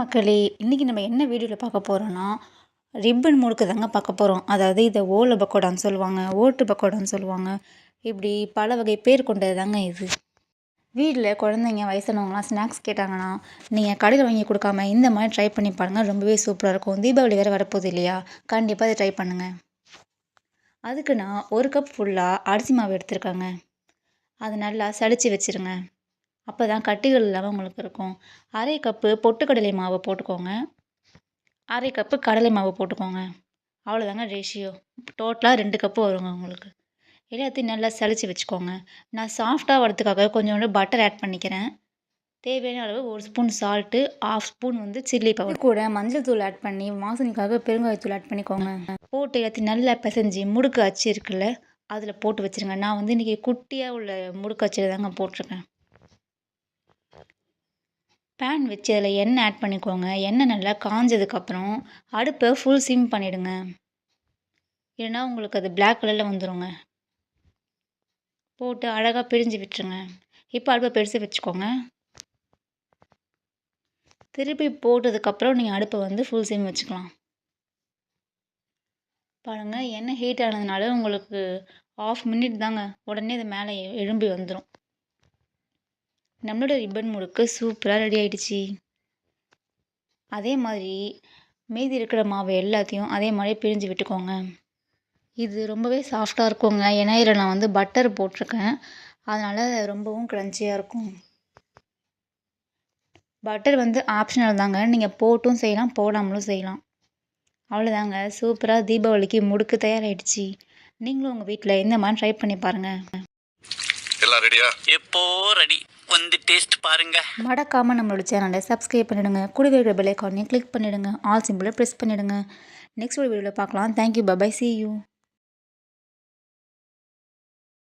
மக்களே இன்றைக்கி நம்ம என்ன வீடியோவில் பார்க்க போகிறோன்னா ரிப்பன் முறுக்கு தாங்க பார்க்க போகிறோம் அதாவது இதை ஓலை பக்கோடான்னு சொல்லுவாங்க ஓட்டு பக்கோடான்னு சொல்லுவாங்க. இப்படி பல வகை பேர் கொண்டது தாங்க இது. வீட்டில் குழந்தைங்க வயசானவங்களாம் ஸ்நாக்ஸ் கேட்டாங்கன்னா நீங்கள் கடையில் வாங்கி கொடுக்காம இந்த மாதிரி ட்ரை பண்ணி பாருங்கள் ரொம்பவே சூப்பராக இருக்கும். தீபாவளி வேறு வரப்போகுது இல்லையா? கண்டிப்பாக அதை ட்ரை பண்ணுங்கள் அதுக்கு நான் ஒரு கப் ஃபுல்லாக அரிசி மாவு எடுத்துருக்கேங்க. அதை நல்லா சளிச்சு வச்சுருங்க. அப்போ தான் கட்டிகள் இல்லாமல் உங்களுக்கு இருக்கும். அரை கப்பு பொட்டுக்கடலை மாவு போட்டுக்கோங்க. அரை கப்பு கடலை மாவு போட்டுக்கோங்க. அவ்வளோதாங்க ரேஷியோ டோட்டலாக ரெண்டு கப்பு வருங்க உங்களுக்கு. எல்லாத்தையும் நல்லா சளிச்சு வச்சுக்கோங்க. நான் சாஃப்டாக வரதுக்காக கொஞ்சோண்டு பட்டர் ஆட் பண்ணிக்கிறேன். தேவையான அளவு ஒரு ஸ்பூன் சால்ட்டு ஆஃப் ஸ்பூன் வந்து சில்லி பவுடர் கூட மஞ்சள் தூள் ஆட் பண்ணி வாசனைக்காக பெருங்காயத்தூள் ஆட் பண்ணிக்கோங்க. போட்டு எல்லாத்தையும் நல்லா பிசைஞ்சு முடுக்கு அச்சு இருக்குல்ல அதில் போட்டு வச்சுருங்க. நான் வந்து இன்றைக்கி குட்டியாக உள்ள முடுக்கு அச்சில் தாங்க போட்டிருக்கேன். பேன் வச்சு அதில் எண்ணெய் ஆட் பண்ணிக்கோங்க. எண்ணெய் நல்லா காஞ்சதுக்கப்புறம் அடுப்பை ஃபுல் சிம் பண்ணிவிடுங்க இல்லைன்னா உங்களுக்கு அது பிளாக் கலரில் வந்துடுங்க போட்டு அழகாக பிரிஞ்சு விட்டுருங்க. இப்போ அடுப்பை பெருசு வச்சுக்கோங்க. திருப்பி போட்டதுக்கப்புறம் நீங்கள் அடுப்பை வந்து ஃபுல் சிம் வச்சுக்கலாம். பாருங்கள் எண்ணெய் ஹீட் ஆனதுனால உங்களுக்கு ஆஃப் மினிட் தாங்க. உடனே இது மேலே எழும்பி வந்துடும் நம்மளோட ரிப்பன் முறுக்கு சூப்பராக ரெடி ஆகிடுச்சி அதே மாதிரி மீதி இருக்கிற மாவு எல்லாத்தையும் அதே மாதிரி பிரிஞ்சு விட்டுக்கோங்க. இது ரொம்பவே சாஃப்டாக இருக்குங்க. ஏன்னா இதில் நான் வந்து பட்டர் போட்டிருக்கேன். அதனால் ரொம்பவும் க்ரன்ச்சியாக இருக்கும். பட்டர் வந்து ஆப்ஷனல் தாங்க. நீங்கள் போட்டும் செய்யலாம் போடாமலும் செய்யலாம். அவ்வளோதாங்க சூப்பராக தீபாவளிக்கு முடுக்கு தயாராகிடுச்சு நீங்களும் உங்கள் வீட்டில் இந்த மாதிரி ட்ரை பண்ணி பாருங்கள் எல்லாம் ரெடியா எப்போ ரெடி வந்து டேஸ்ட் பாருங்க. மடக்காமல் நம்மளோட சேனலை சப்ஸ்கிரைப் பண்ணிடுங்க. கூடவே இருக்கிற பெல் ஐக்கானையும் கிளிக் பண்ணிவிடுங்க ஆல் சிம்பிளை ப்ரெஸ் பண்ணிடுங்க. நெக்ஸ்ட் ஒரு வீடியோவில் பார்க்கலாம். Thank you bye bye C you